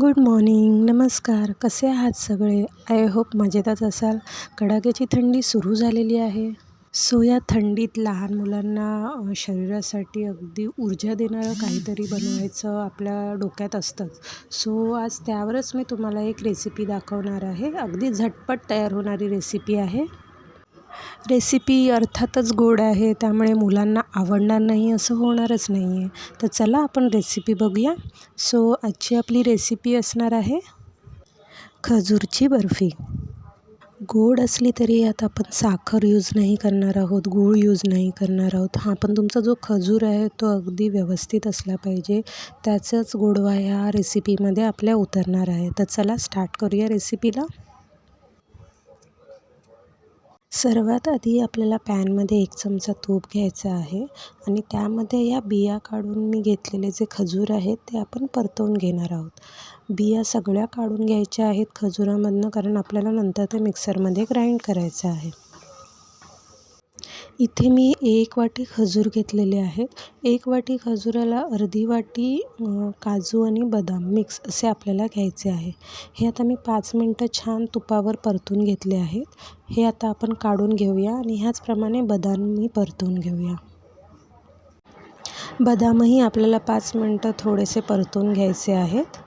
Good morning नमस्कार. कसे आहात सगळे? आय होप मजेतच असाल. कडाक्याची थंडी सुरू झालेली आहे. सो या थंडीत लहान मुलांना शरीरासाठी अगदी ऊर्जा देणारं काहीतरी बनवायचं आपल्या डोक्यात असतंच. सो आज त्यावरच मी तुम्हाला एक रेसिपी दाखवणार आहे. अगदी झटपट तयार होणारी रेसिपी आहे. रेसिपी अर्थातच गोड आहे त्यामुळे मुलांना आवडणार नाही असं होणारच नाही आहे तर चला आपण रेसिपी बघूया. सो आजची आपली रेसिपी असणार आहे खजूरची बर्फी. गोड असली तरी यात आपण साखर यूज नाही करणार आहोत गूळ यूज नाही करणार आहोत. हां पण तुमचा जो खजूर आहे तो अगदी व्यवस्थित असला पाहिजे. त्याचंच गोडवा ह्या रेसिपीमध्ये आपल्या उतरणार आहे. तर चला स्टार्ट करूया रेसिपीला सर्वात आधी आपल्याला पॅनमध्ये एक चमचा तूप घ्यायचा आहे आणि त्यामध्ये या बिया काढून मी घेतलेले जे खजूर आहेत ते आपण परतवून घेणार आहोत. बिया सगळ्या काढून घ्यायच्या आहेत खजुरामधनं कारण आपल्याला नंतर ते मिक्सरमध्ये ग्राइंड करायचं आहे. इथे मी एक वाटी खजूर घेतलेले आहेत. एक वाटी खजुराला अर्धी वाटी काजू आणि बदाम मिक्स असे आपल्याला घ्यायचे आहे. हे आता मी पाच मिनटं छान तुपावर परतून घेतले आहेत. हे आता आपण काढून घेऊया आणि ह्याचप्रमाणे बदामही परतून घेऊया. बदामही आपल्याला पाच मिनटं थोडेसे परतून घ्यायचे आहेत.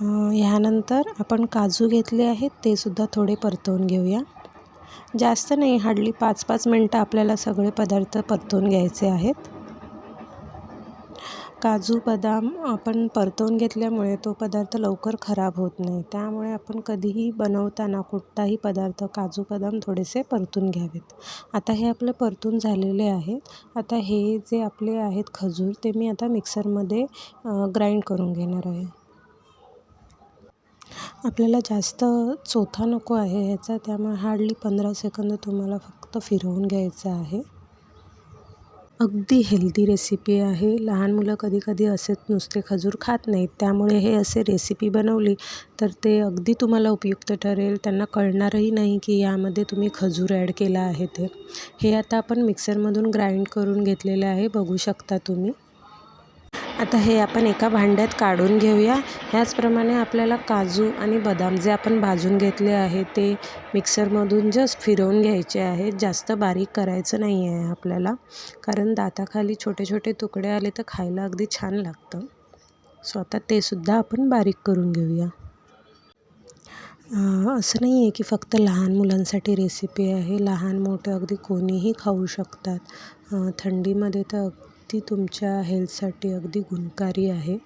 ह्यानंतर आपण काजू घेतले आहेत ते सुद्धा थोडे परतवून घेऊया. जास्त नाही हार्डली पाच पाच मिनटं आपल्याला सगळे पदार्थ परतवून घ्यायचे आहेत. काजू बदाम आपण परतवून घेतल्यामुळे तो पदार्थ लवकर खराब होत नाही. त्यामुळे आपण कधीही बनवताना कुठलाही पदार्थ काजू बदाम थोडेसे परतून घ्यावेत. आता हे आपले परतून झालेले आहेत. आता हे जे आपले आहेत खजूर ते मी आता मिक्सरमध्ये ग्राइंड करून घेणार आहे. आपल्याला जास्त चोथा नको आहे ह्याचा त्यामुळे हार्डली पंधरा सेकंद तुम्हाला फक्त फिरवून घ्यायचं आहे. अगदी हेल्दी रेसिपी आहे. लहान मुलं कधी कधी असेच नुसते खजूर खात नाहीत त्यामुळे हे असे रेसिपी बनवली तर ते अगदी तुम्हाला उपयुक्त ठरेल. त्यांना कळणारही नाही की यामध्ये तुम्ही खजूर ॲड केला आहे ते. हे आता आपण मिक्सरमधून ग्राइंड करून घेतलेलं आहे बघू शकता तुम्ही. आता हे आपण एका भांड्यात काढून घेऊया. ह्याचप्रमाणे आपल्याला काजू आणि बदाम जे आपण भाजून घेतले आहे ते मिक्सरमधून जस्ट फिरवून घ्यायचे आहेत. जास्त बारीक करायचं नाही आहे आपल्याला. कारण दाताखाली छोटे छोटे तुकडे आले तर खायला अगदी छान लागतं. सो आता तेसुद्धा आपण बारीक करून घेऊया. असं नाही आहे की फक्त लहान मुलांसाठी रेसिपी आहे. लहान मोठे अगदी कोणीही खाऊ शकतात. थंडीमध्ये तर ती तुमच्या हेल्थसाठी अगदी गुणकारी आहे.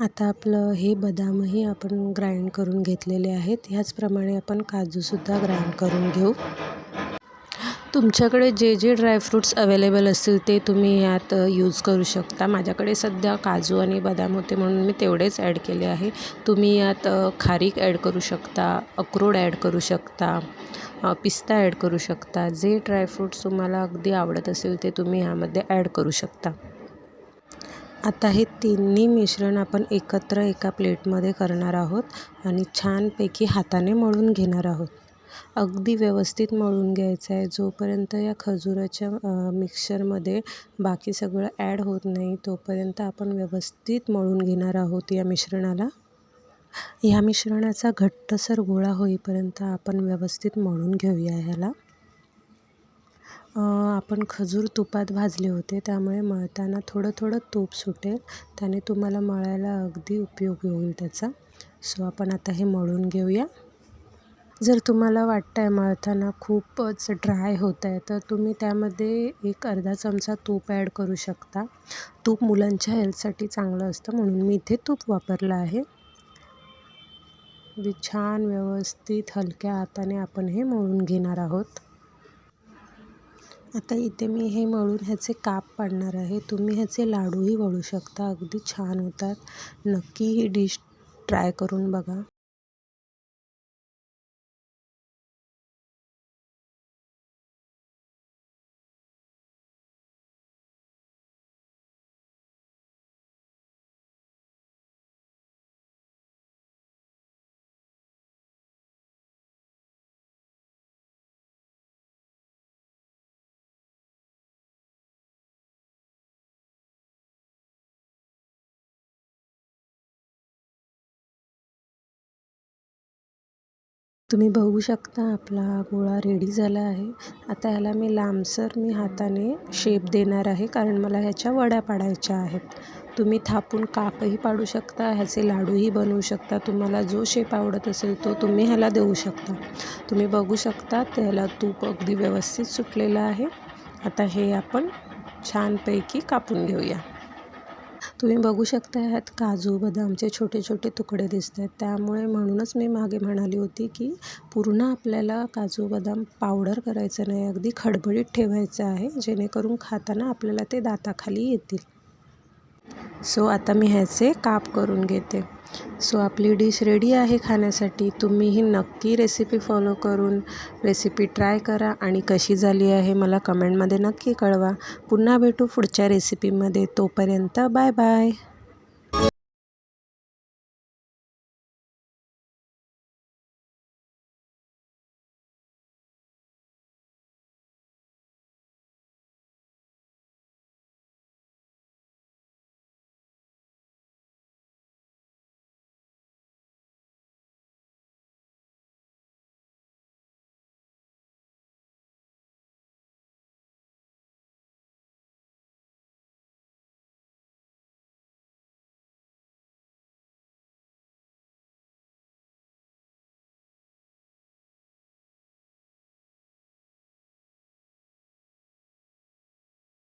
आता आपलं हे बदामही आपण ग्राइंड करून घेतलेले आहेत. ह्याचप्रमाणे आपण काजूसुद्धा ग्राइंड करून घेऊ. तुमच्याकडे जे जे ड्रायफ्रूट्स अवेलेबल असतील ते तुम्ही यात यूज करू शकता. माझ्याकडे सध्या काजू आणि बदाम होते म्हणून मी तेवढेच ॲड केले आहे. तुम्ही यात खारीक ॲड करू शकता अक्रोड ॲड करू शकता पिस्ता ॲड करू शकता. जे ड्रायफ्रूट्स तुम्हाला अगदी आवडत असेल ते तुम्ही ह्यामध्ये ॲड करू शकता. आता हे तिन्ही मिश्रण आपण एकत्र एका प्लेटमध्ये करणार आहोत आणि छानपैकी हाताने मळून घेणार आहोत. अगदी व्यवस्थित मळून घ्यायचं आहे. जोपर्यंत या खजुराच्या मिक्सरमध्ये बाकी सगळं ॲड होत नाही तोपर्यंत आपण व्यवस्थित मळून घेणार आहोत या मिश्रणाला. या मिश्रणाचा घट्टसर गोळा होईपर्यंत आपण व्यवस्थित मळून घेऊया ह्याला. आपण खजूर तुपात भाजले होते त्यामुळे मळताना थोडं थोडं तूप सुटेल. त्याने तुम्हाला मळायला अगदी उपयोगी होईल त्याचा. सो आपण आता हे मळून घेऊया. जर तुम्हाला वाटतं आहे मळताना खूपच ड्राय होत आहे तर तुम्ही त्यामध्ये एक अर्धा चमचा तूप ॲड करू शकता. तूप मुलांच्या हेल्थसाठी चांगलं असतं म्हणून मी इथे तूप वापरलं आहे. अगदी छान व्यवस्थित हलक्या हाताने आपण हे मळून घेणार आहोत. आता इथे मी हे मळून ह्याचे काप पाडणार आहे. तुम्ही ह्याचे लाडूही वळू शकता अगदी छान होतात. नक्की ही डिश ट्राय करून बघा. तुम्ही बघू शकता आपला गोळा रेडी झाला आहे. आता ह्याला मी लांबसर मी हाताने शेप देणार आहे कारण मला ह्याच्या वड्या पाडायच्या आहेत. तुम्ही थापून कापही पाडू शकता ह्याचे लाडूही बनवू शकता. तुम्हाला जो शेप आवडत असेल तो तुम्ही ह्याला देऊ शकता. तुम्ही बघू शकता त्याला तूप अगदी व्यवस्थित सुटलेलं आहे. आता हे आपण छानपैकी कापून घेऊया. तुम्ही बघू शकता ह्यात काजू बदामचे छोटे छोटे तुकडे दिसत आहेत त्यामुळे म्हणूनच मी मागे म्हणाली होती की पूर्ण आपल्याला काजू बदाम पावडर करायचं नाही अगदी खडबडीत ठेवायचं आहे जेणेकरून खाताना आपल्याला ते दाताखाली येतील. सो आता मी ह्याचे काप करून घेते. सो आपली डिश रेडी आहे खाण्यासाठी. तुम्हीही नक्की रेसिपी फॉलो करून रेसिपी ट्राय करा आणि कशी झाली आहे मला कमेंटमध्ये नक्की कळवा. पुन्हा भेटू पुढच्या रेसिपीमध्ये तोपर्यंत बाय बाय